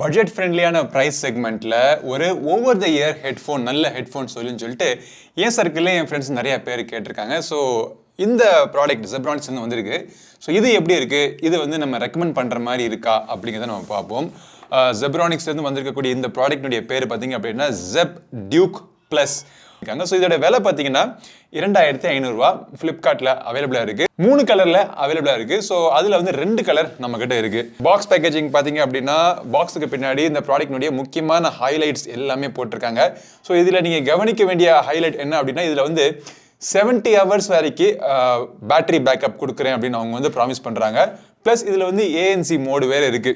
Budget ஃப்ரெண்ட்லியான price செக்மெண்ட்டில் ஒரு over the ear headphone நல்ல ஹெட்ஃபோன் சொல்லுன்னு சொல்லிட்டு என் சர்க்கிளில் என் ஃப்ரெண்ட்ஸ் நிறைய பேர் கேட்டிருக்காங்க. ஸோ இந்த ப்ராடக்ட் ஜெப்ரானிக்ஸ் வந்து வந்திருக்கு. ஸோ இது எப்படி இருக்குது இது வந்து நம்ம ரெக்கமெண்ட் பண்ணுற மாதிரி இருக்கா? அப்படிங்கிறத நம்ம பார்ப்போம். ஜெப்ரானிக்ஸ்லேருந்து வந்திருக்கக்கூடிய இந்த ப்ராடக்ட்னுடைய பேர் பார்த்தீங்க அப்படின்னா ஜெப் டியூக் ப்ளஸ் இருக்காங்க. ஸோ இதோட விலை பார்த்தீங்கன்னா இரண்டாயிரத்தி ஐநூறுரூவா ஃப்ளிப்கார்ட்டில் அவைலபிளாக இருக்குது மூணு கலரில் அவைலபிளாக இருக்குது ஸோ அதில் வந்து ரெண்டு கலர் நம்மக்கிட்ட இருக்குது பாக்ஸ் பேக்கேஜிங் பார்த்தீங்க அப்படின்னா பாக்ஸுக்கு பின்னாடி இந்த ப்ராடக்ட்னுடைய முக்கியமான ஹைலைட்ஸ் எல்லாமே போட்டிருக்காங்க. ஸோ இதில் நீங்கள் கவனிக்க வேண்டிய ஹைலைட் என்ன அப்படின்னா இதில் வந்து 70 ஹவர்ஸ் வரைக்கும் பேட்டரி பேக்கப் கொடுக்குறேன் அப்படின்னு அவங்க வந்து ப்ராமிஸ் பண்ணுறாங்க ப்ளஸ் இதில் வந்து ஏஎன்சி மோடு வேறு இருக்குது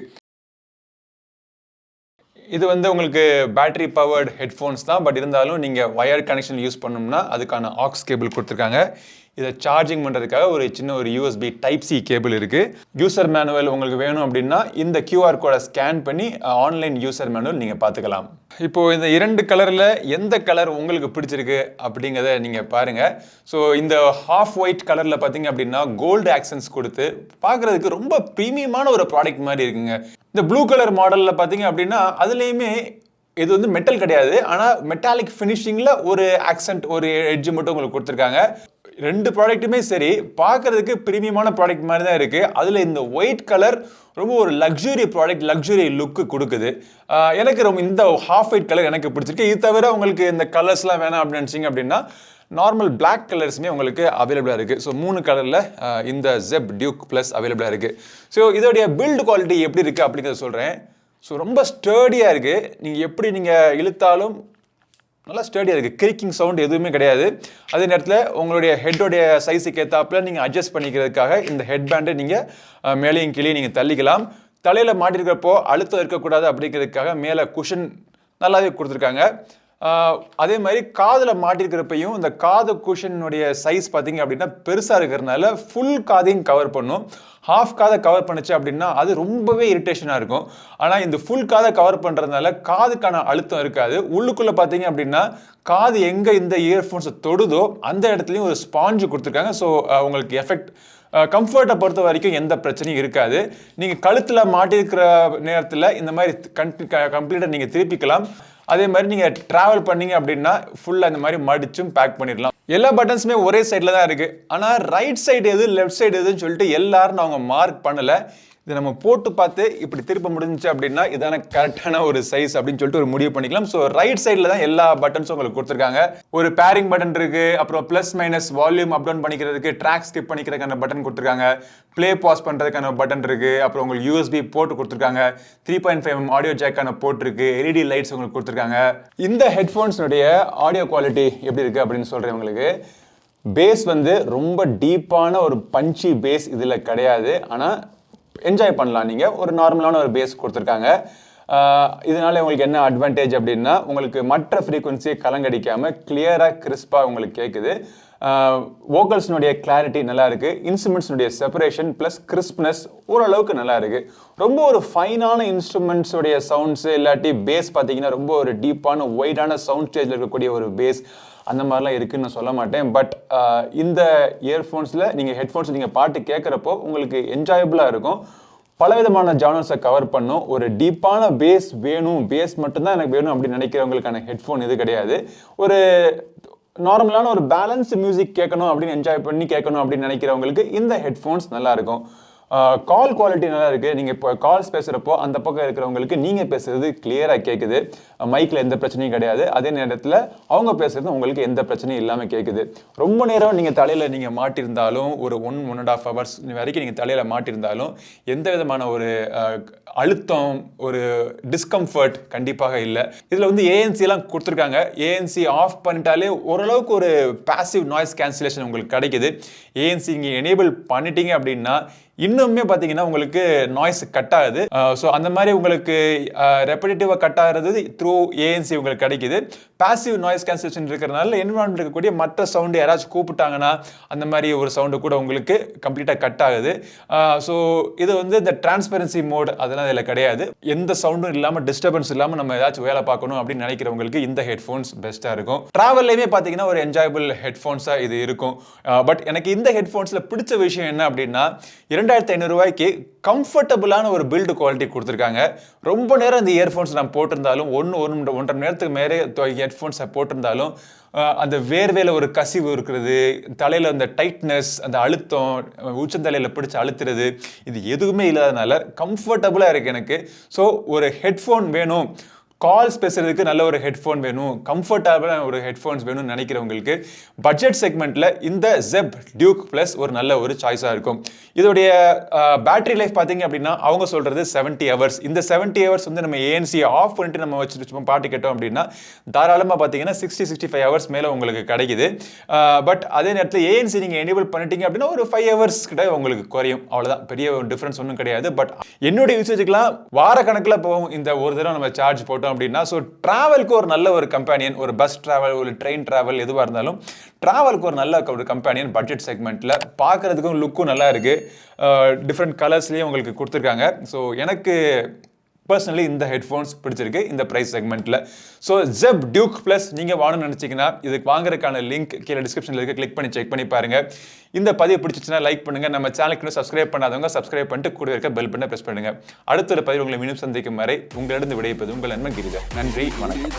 இது வந்து உங்களுக்கு பேட்டரி பவர்டு ஹெட்ஃபோன்ஸ் தான் பட் இருந்தாலும் நீங்கள் ஒயர் கனெக்ஷன் யூஸ் பண்ணோம்னா அதுக்கான ஆக்ஸ் கேபிள் கொடுத்துருக்காங்க. இதை சார்ஜிங் பண்ணுறதுக்காக ஒரு சின்ன ஒரு யூஎஸ்பி டைப் சி கேபிள் இருக்குது யூசர் மேனுவல் உங்களுக்கு வேணும் அப்படின்னா இந்த கியூஆர் கோடை ஸ்கேன் பண்ணி ஆன்லைன் யூசர் மேனுவல் நீங்கள் பார்த்துக்கலாம். இப்போ இந்த இரண்டு கலரில் எந்த கலர் உங்களுக்கு பிடிச்சிருக்கு அப்படிங்கிறத நீங்கள் பாருங்கள் ஸோ இந்த ஹாஃப் ஒயிட் கலரில் பார்த்தீங்க அப்படின்னா கோல்டு ஆக்சன்ஸ் கொடுத்து பார்க்குறதுக்கு ரொம்ப ப்ரீமியமான ஒரு ப்ராடக்ட் மாதிரி இருக்குங்க. இந்த ப்ளூ கலர் மாடலில் பார்த்தீங்க அப்படின்னா அதுலேயுமே இது வந்து மெட்டல் கிடையாது. ஆனால் மெட்டாலிக் ஃபினிஷிங்கில் ஒரு ஆக்சன்ட் ஒரு எட்ஜ் மட்டும் உங்களுக்கு கொடுத்துருக்காங்க. ரெண்டு ப்ராடக்ட்டுமே சரி பார்க்குறதுக்கு ப்ரீமியமான ப்ராடக்ட் மாதிரி தான் இருக்குது அதில் இந்த ஒயிட் கலர் ரொம்ப ஒரு லக்ஸுரி ப்ராடக்ட் லக்ஸுரி லுக்கு கொடுக்குது. எனக்கு ரொம்ப இந்த ஹாஃப் ஒயிட் கலர் எனக்கு பிடிச்சிருக்கு. இது தவிர உங்களுக்கு இந்த கலர்ஸ்லாம் வேணாம் அப்படின்னு நினச்சிங்க அப்படின்னா நார்மல் பிளாக் கலர்ஸுமே உங்களுக்கு அவைலபிளாக இருக்குது ஸோ மூணு கலரில் இந்த ஜெப் டியூக் ப்ளஸ் அவைலபிளாக இருக்குது ஸோ இதோடைய பில்டு குவாலிட்டி எப்படி இருக்குது அப்படிங்கிறத சொல்கிறேன் ஸோ ரொம்ப ஸ்டர்டியாக இருக்குது நீங்கள் எப்படி நீங்கள் இழுத்தாலும் நல்லா ஸ்டடியாக இருக்குது கிரிக்கிங் சவுண்ட் எதுவுமே கிடையாது. அதே நேரத்தில் உங்களுடைய ஹெட்டோடைய சைஸுக்கு ஏற்றாப்புல நீங்கள் அட்ஜஸ்ட் பண்ணிக்கிறதுக்காக இந்த ஹெட் பேண்டை நீங்கள் மேலேயும் கீழே நீங்கள் தள்ளிக்கலாம். தலையில் மாட்டிருக்கிறப்போ அழுத்தம் இருக்கக்கூடாது அப்படிங்கிறதுக்காக மேலே குஷன் நல்லாவே கொடுத்துருக்காங்க. அதே மாதிரி காதில் மாட்டிருக்கிறப்பையும் இந்த காது குஷனுடைய சைஸ் பார்த்தீங்க அப்படின்னா பெருசாக இருக்கிறதுனால ஃபுல் காதையும் கவர் பண்ணும். ஹாஃப் காதை கவர் பண்ணுச்சு அப்படின்னா அது ரொம்பவே இரிட்டேஷனாக இருக்கும். ஆனால் இந்த ஃபுல் காதை கவர் பண்ணுறதுனால காதுக்கான அழுத்தம் இருக்காது. உள்ளுக்குள்ளே பார்த்தீங்க அப்படின்னா காது எங்கே இந்த இயர்ஃபோன்ஸை தொடுதோ அந்த இடத்துலையும் ஒரு ஸ்பாஞ்சு கொடுத்துருக்காங்க. ஸோ உங்களுக்கு எஃபெக்ட் கம்ஃபர்ட்டை பொறுத்த வரைக்கும் எந்த பிரச்சனையும் இருக்காது. நீங்கள் கழுத்தில் மாட்டிருக்கிற நேரத்தில் இந்த மாதிரி கம்ப்ளீட்டாக நீங்கள் திருப்பிக்கலாம். அதே மாதிரி நீங்கள் ட்ராவல் பண்ணீங்க அப்படின்னா ஃபுல்லாக இந்த மாதிரி மடிச்சும் பேக் பண்ணிடலாம். எல்லா பட்டன்ஸுமே ஒரே சைடில் தான் இருக்குது ஆனால் ரைட் சைடு எது லெஃப்ட் சைடு எதுன்னு சொல்லிட்டு எல்லாரும் அவங்க மார்க் பண்ணலை. இதை நம்ம போட்டு பார்த்து இப்படி திருப்ப முடிஞ்சுச்சு அப்படின்னா இதான கரெக்டான ஒரு சைஸ் அப்படின்னு சொல்லிட்டு ஒரு முடிவு பண்ணிக்கலாம். ஸோ ரைட் சைடில் தான் எல்லா பட்டன்ஸும் உங்களுக்கு கொடுத்துருக்காங்க. ஒரு பேரிங் பட்டன் இருக்கு அப்புறம் plus minus volume up down பண்ணிக்கிறதுக்கு ட்ராக் ஸ்கிப் பண்ணிக்கிறதுக்கான பட்டன் கொடுத்துருக்காங்க. ப்ளே பாஸ் பண்ணுறதுக்கான பட்டன் இருக்கு அப்புறம் உங்களுக்கு யூஎஸ்பி போட்டு கொடுத்துருக்காங்க. த்ரீ பாயிண்ட் ஃபைவ் ஆடியோ ஜேக்கான போட் இருக்கு எல்இடி லைட்ஸ் உங்களுக்கு கொடுத்துருக்காங்க. இந்த ஹெட்ஃபோன்ஸ்னுடைய ஆடியோ குவாலிட்டி எப்படி இருக்கு அப்படின்னு சொல்கிறேன் உங்களுக்கு. பேஸ் வந்து ரொம்ப டீப்பான ஒரு பஞ்சி பேஸ் இதில் கிடையாது. ஆனால் என்ஜாய் பண்ணலாம். நீங்கள் ஒரு நார்மலான ஒரு பேஸ் கொடுத்துருக்காங்க. இதனால் இதனால உங்களுக்கு என்ன அட்வான்டேஜ் அப்படின்னா உங்களுக்கு மற்ற ஃப்ரீக்குவென்சியை கலங்கடிக்காமல் கிளியராக கிறிஸ்பாக உங்களுக்கு கேட்குது வோக்கல்ஸ்னுடைய கிளாரிட்டி நல்லா இருக்குது இன்ஸ்ட்ருமெண்ட்ஸ்னுடைய செப்பரேஷன் ப்ளஸ் கிறிஸ்ப்னஸ் ஓரளவுக்கு நல்லா இருக்குது ரொம்ப ஒரு ஃபைனான இன்ஸ்ட்ருமெண்ட்ஸுடைய சவுண்ட்ஸு இல்லாட்டி பேஸ் பார்த்தீங்கன்னா ரொம்ப ஒரு டீப்பான ஒயிடான சவுண்ட் ஸ்டேஜில் இருக்கக்கூடிய ஒரு பேஸ் அந்த மாதிரிலாம் இருக்குன்னு நான் சொல்ல மாட்டேன். பட் இந்த இயர்ஃபோன்ஸில் நீங்கள் ஹெட்ஃபோன்ஸ் நீங்கள் பாட்டு கேட்குறப்போ உங்களுக்கு என்ஜாயபுளாக இருக்கும். பலவிதமான ஜானர்ஸை கவர் பண்ணும். ஒரு டீப்பான பேஸ் வேணும். பேஸ் மட்டும்தான் எனக்கு வேணும் அப்படின்னு நினைக்கிறவங்களுக்கான ஹெட்ஃபோன் இது கிடையாது. ஒரு நார்மலான ஒரு பேலன்ஸ்டு மியூசிக் கேட்கணும் அப்படின்னு என்ஜாய் பண்ணி கேட்கணும் அப்படின்னு நினைக்கிறவங்களுக்கு இந்த ஹெட்ஃபோன்ஸ் நல்லாயிருக்கும் கால் குவாலிட்டி நல்லா இருக்குது நீங்கள் இப்போ கால்ஸ் பேசுகிறப்போ அந்த பக்கம் இருக்கிறவங்களுக்கு நீங்கள் பேசுகிறது கிளியராக கேட்குது மைக்கில் எந்த பிரச்சனையும் கிடையாது. அதே நேரத்தில் அவங்க பேசுகிறது உங்களுக்கு எந்த பிரச்சனையும் இல்லாமல் கேட்குது ரொம்ப நேரம் நீங்கள் தலையில் நீங்கள் மாட்டியிருந்தாலும் ஒரு one one and half hours வரைக்கும் நீங்கள் தலையில் மாட்டியிருந்தாலும் எந்த விதமான ஒரு அழுத்தம் ஒரு டிஸ்கம்ஃபர்ட் கண்டிப்பாக இல்லை. இதில் வந்து ஏஎன்சிலாம் கொடுத்துருக்காங்க. ஏஎன்சி ஆஃப் பண்ணிட்டாலே ஓரளவுக்கு ஒரு பேசிவ் நாய்ஸ் கேன்சலேஷன் உங்களுக்கு கிடைக்குது. ஏஎன்சி இங்கே எனேபிள் பண்ணிட்டீங்க அப்படின்னா இன்னுமே பார்த்தீங்கன்னா உங்களுக்கு நாய்ஸ் கட் ஆகுது. ஸோ அந்த மாதிரி உங்களுக்கு ரெப்படேட்டிவாக கட் ஆகிறது த்ரூ ஏஎன்சி உங்களுக்கு கிடைக்குது. பாசிவ் நாய்ஸ் கேன்சலேஷன் இருக்கிறதுனால என்விரான்மெண்ட் இருக்கக்கூடிய மற்ற சவுண்டு யாராச்சும் கூப்பிட்டாங்கன்னா அந்த மாதிரி ஒரு சவுண்டு கூட உங்களுக்கு கம்ப்ளீட்டாக கட் ஆகுது. ஸோ இது வந்து இந்த டிரான்ஸ்பெரன்சி மோட் அதெல்லாம் இதில் கிடையாது. எந்த சவுண்டும் இல்லாமல் டிஸ்டர்பன்ஸ் இல்லாமல் நம்ம ஏதாச்சும் வேலை பார்க்கணும் அப்படின்னு நினைக்கிறவங்களுக்கு இந்த ஹெட்ஃபோன்ஸ் பெஸ்ட்டாக இருக்கும். ட்ராவல்லையுமே பார்த்தீங்கன்னா ஒரு என்ஜாயபிள் ஹெட்ஃபோன்ஸாக இது இருக்கும். பட் எனக்கு இந்த ஹெட்ஃபோன்ஸில் பிடிச்ச விஷயம் என்ன அப்படின்னா இரண்டாயிரத்தி ஐநூறுரூவாய்க்கு கம்ஃபர்டபுளான ஒரு பில்டு குவாலிட்டி கொடுத்துருக்காங்க. ரொம்ப நேரம் இந்த இயர்ஃபோன்ஸ் நான் போட்டிருந்தாலும் ஒன்று ஒன்று ஒன்றரை மணி நேரத்துக்கு மேலே ஹெட்ஃபோன்ஸை போட்டிருந்தாலும் அந்த வேர்வேல ஒரு கசிவு இருக்கிறது தலையில் அந்த டைட்னஸ் அந்த அழுத்தம் உச்சந்தலையில் பிடிச்சி அழுத்துறது இது எதுவுமே இல்லாதனால கம்ஃபர்டபுளாக இருக்குது எனக்கு. ஸோ ஒரு ஹெட்ஃபோன் வேணும். கால்ஸ் பேசுறதுக்கு நல்ல ஒரு ஹெட்ஃபோன் வேணும். கம்ஃபர்டபுளான ஒரு ஹெட்ஃபோன்ஸ் வேணும்னு நினைக்கிறவங்களுக்கு பட்ஜெட் செக்மெண்ட்டில் இந்த ஜெப் டியூக் ப்ளஸ் ஒரு நல்ல ஒரு சாய்ஸாக இருக்கும். இதோடைய பேட்டரி லைஃப் பார்த்தீங்க அப்படின்னா அவங்க சொல்கிறது 70 ஹவர்ஸ் இந்த 70 ஹவர்ஸ் வந்து நம்ம ஏஎன்சியை ஆஃப் பண்ணிட்டு நம்ம வச்சுட்டு சும்மா பாட்டு கேட்டோம் அப்படின்னா தாராளமாக பார்த்தீங்கன்னா சிக்ஸ்டி சிக்ஸ்டி ஃபைவ் ஹவர்ஸ் மேலே உங்களுக்கு கிடைக்குது. பட் அதே நேரத்தில் ஏஎன்சி நீங்கள் எனேபிள் பண்ணிட்டீங்க அப்படின்னா ஒரு ஃபைவ் ஹவர்ஸ் கிட்ட உங்களுக்கு குறையும். அவ்வளோதான் பெரிய டிஃப்ரென்ஸ் ஒன்றும் கிடையாது. பட் என்னுடைய யூசேஜுக்குலாம் வார கணக்கில் போகும் இந்த ஒரு தடவை நம்ம சார்ஜ் போட்டோம் அப்படின்னா ஸோ ட்ராவலுக்கு ஒரு நல்ல ஒரு கம்பெனியன் ஒரு பஸ் ட்ராவல் ஒரு ட்ரெயின் ட்ராவல் எதுவாக இருந்தாலும் ட்ராவலுக்கு ஒரு நல்ல ஒரு கம்பெனியன் பட்ஜெட் செக்மெண்ட்டில் பார்க்குறதுக்கும் லுக்கும் நல்லா இருக்குது டிஃப்ரெண்ட் கலர்ஸ்லேயும் உங்களுக்கு கொடுத்துருக்காங்க. ஸோ எனக்கு பர்சனலி இந்த ஹெட்ஃபோன்ஸ் பிடிச்சிருக்கு இந்த ப்ரைஸ் செக்மெண்ட்டில் ஸோ ஜெப் டியூக் ப்ளஸ் நீங்கள் வாங்கணும்னு நினச்சிங்கன்னா இதுக்கு வாங்குறதுக்கான லிங்க் கீழே டிஸ்கிரிப்ஷனில் இருக்க. கிளிக் பண்ணி செக் பண்ணி பாருங்கள் இந்த பதிவு பிடிச்சிச்சுன்னா லைக் பண்ணுங்கள் நம்ம சேனலுக்கு இன்னும் சப்ஸ்கிரைப் பண்ணாதவங்க சப்ஸ்கிரைப் பண்ணிட்டு கூட இருக்க பெல் பண்ண ப்ரெஸ் பண்ணுங்கள் அடுத்த ஒரு பதிவு உங்களை மீண்டும் சந்திக்கும் வரை உங்களிடம் விடைப்பது உங்கள் நண்பன் கிரிதா நன்றி வணக்கம்.